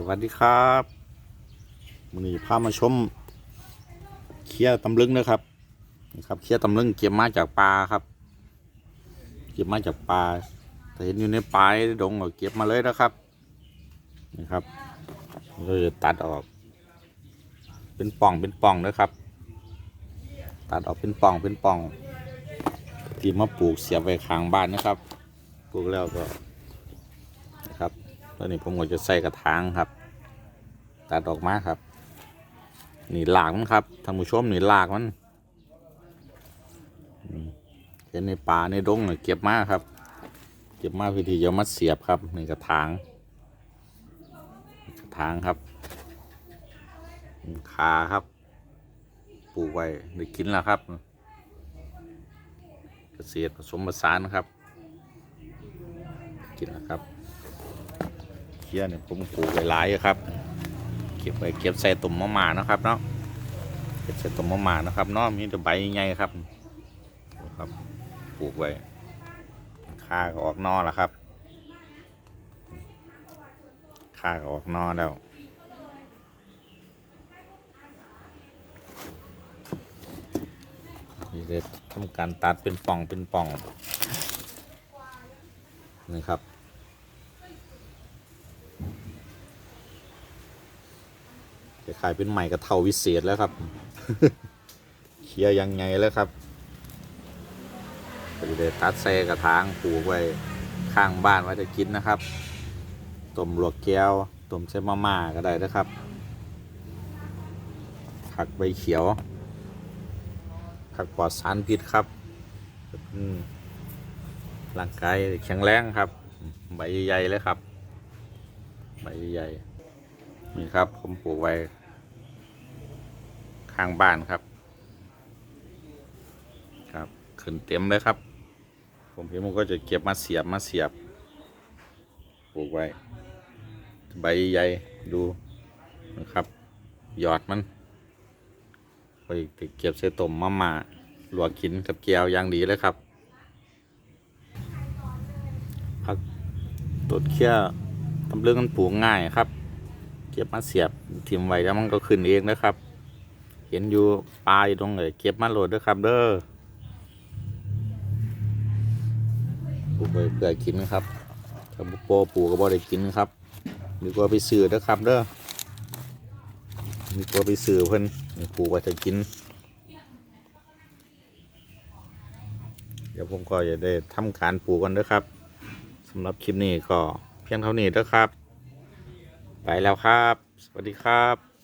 สวัสดีครับวันนี้พามาชมเคี้ยตำลึงนะครับนี่ครับเคี้ยตำลึงเก็บมาจากปลาครับ เก็บมาจากปลาแต่เห็นอยู่ในปลายดงก็เก็บมาเลยนะครับนี่ครับเราจะตัดออก เป็นป่องเป็นป่องนะครับ ตัดออกเป็นป่องเป็นป่องที่มาปลูกเสียบไว้ข้างบ้านนะครับ ปลูกแล้วก็นะครับ ตอนนี้ผมก็จะใส่กระถางครับตัดออกมาครับ นี่หลากมันครับท่านผู้ชมนี่หลากมันเห็นในป่าในดงเนี่ยเก็บมาครับ เก็บมาเพื่อที่จะมาเสียบครับในกระถางกระถางครับขาครับปลูกไว้ได้กินแล้วครับเกษตรผสมผสานครับ กินแล้วครับ เคี้ยเนี่ยผมปลูกไว้หลายอยู่ครับ เก็บไว้เก็บใส่ตุ่มมะม่านะครับเนาะเก็บใส่ตุ่มมะม่านะครับเนาะมีแต่ใบใหญ่ครับครับปลูกไว้ข้าก็ออกนอแล้วครับข้าก็ออกนอแล้วนี่เลยทำการตัดเป็นป่องเป็นป่องนี่ครับ จะ ขายเป็นใหม่กับเท่าวิเศษแล้วครับ เคลียร์ยังไงแล้วครับก็เลยตัดแซ่กระถางปลูกไว้ข้างบ้านไว้จะกินนะครับต้มลวกแก้วต้มเส้นมาม่าก็ได้นะครับ ผักใบเขียว ผักปลอดสารพิษครับร่างกายแข็งแรงครับ ใบใหญ่เลยครับ ใบใหญ่นี่ครับผมปลูกไว้ ข้างบ้านครับ ครับ ขึ้นเต็มเลยครับ ผมเห็นมันก็จะเก็บมาเสียบมาเสียบปลูกไว้ ใบใหญ่ดูนะครับ หยอดมันไปเก็บใส่ต้มมาม่าลวกกินกับแก้วอย่างดีเลยครับผักต้นเคี้ยตำลึงมันปลูกง่ายครับ เก็บมาเสียบทิมไว้แล้วมันก็ขึ้นเองนะครับ เห็นอยู่ปลายตรงไหนเก็บมาโหลดด้วยครับ เด้อปลูกไว้เพื่อกินครับถ้าบุโปปลูกก็บ่ได้กินครับดีกว่าไปซื้อนะครับ เด้อดีกว่าไปซื้อเพิ่นนี่ปลูกไว้จะกิน เดี๋ยวผมก็จะได้ทำการปลูกกันนะครับสำหรับคลิปนี้ก็เพียงเท่านี้เด้อครับ ไปแล้วครับ สวัสดีครับ